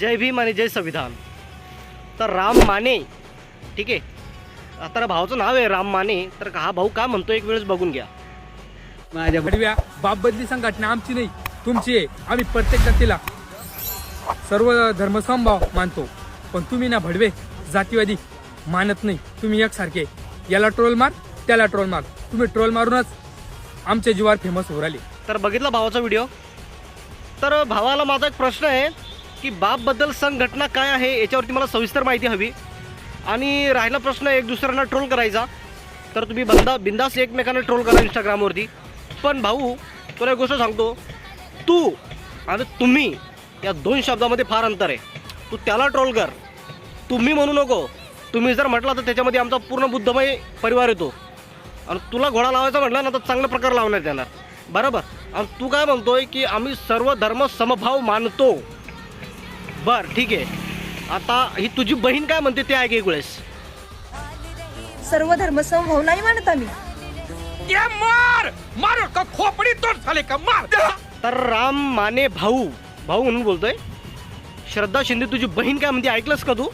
जय भीम आणि जय संविधान. तर राम माने ठीक आहे? आता भावाचं नाव आहे राम माने तर हा भाऊ का म्हणतो एक वेळेस बघून घ्या. माझ्या भडव्या बाप बदली संघटना आमची नाही तुमची आहे. आम्ही प्रत्येक जातीला सर्व धर्मसमभाव मानतो. पण तुम्ही ना भडवे जातीवादी मानत नाही. तुम्ही एकसारखे याला ट्रोल मार त्याला ट्रोल मार. तुम्ही ट्रोल मारूनच आमच्या जीवावर फेमस होऊ राहिले. तर बघितला भावाचा व्हिडिओ तर भावाला माझा एक प्रश्न आहे की बापबद्दल संघटना काय आहे याच्यावरती मला सविस्तर माहिती हवी. आणि राहिला प्रश्न एक दुसऱ्यांना ट्रोल करायचा. तर तुम्ही बंदा बिंदास एकमेकांना ट्रोल करा इंस्टाग्रामवरती पण भाऊ तुला एक गोष्ट सांगतो. तू आणि तुम्ही या दोन शब्दामध्ये फार अंतर आहे. तू त्याला ट्रोल कर. तुम्ही म्हणू नको. तुम्ही जर म्हटला तर त्याच्यामध्ये आमचा पूर्ण बुद्धमय परिवार येतो. आणि तुला घोडा लावायचा म्हटलं ना तर चांगला प्रकार लावण्यात येणार. बरोबर? आणि तू काय म्हणतोय की आम्ही सर्व धर्म समभाव मानतो. बर ठीक आहे. आता ही तुझी बहीण काय म्हणते ते ऐक एक वेळेस. सर्व धर्म समभाव नाही मानत आम्ही. मार! मार का खोपडी तोड झाले का? मार! तर राम माने भाऊ भाऊ म्हणून बोलतोय. श्रद्धा शिंदे तुझी बहीण काय म्हणते ऐकलंस का तू?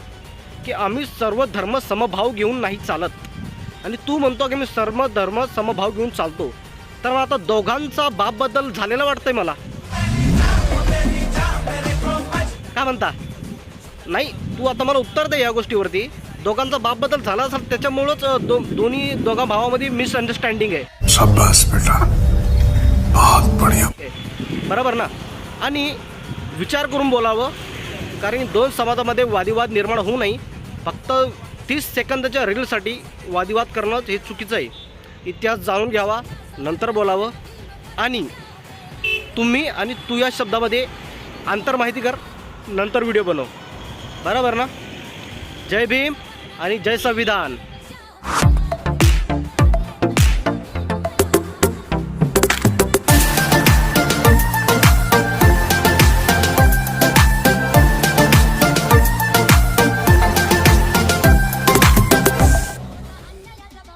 की आम्ही सर्व धर्म समभाव घेऊन नाही चालत. आणि तू म्हणतो की मी सर्व धर्म समभाव घेऊन चालतो. तर मग आता दोघांचा बापबद्दल झालेला वाटतंय मला. काय म्हणता? नाही तू आता मला उत्तर दे या गोष्टीवरती. दोघांचा बापबद्दल झाला असेल त्याच्यामुळंच दो दोन्ही दोघा भावामध्ये मिसअंडरस्टँडिंग आहे. बरोबर ना? आणि विचार करून बोलावं कारण दोन समाजामध्ये वादिवाद निर्माण होऊ नये. फक्त तीस सेकंदाच्या रीलसाठी वादिवाद करणं हे चुकीचं आहे. इतिहास जाणून घ्यावा नंतर बोलावं. आणि तुम्ही आणि तू या शब्दामध्ये अंतर माहिती कर. नंतर व्हिडिओ बनव. बरोबर ना? जय भीम आणि जय संविधान.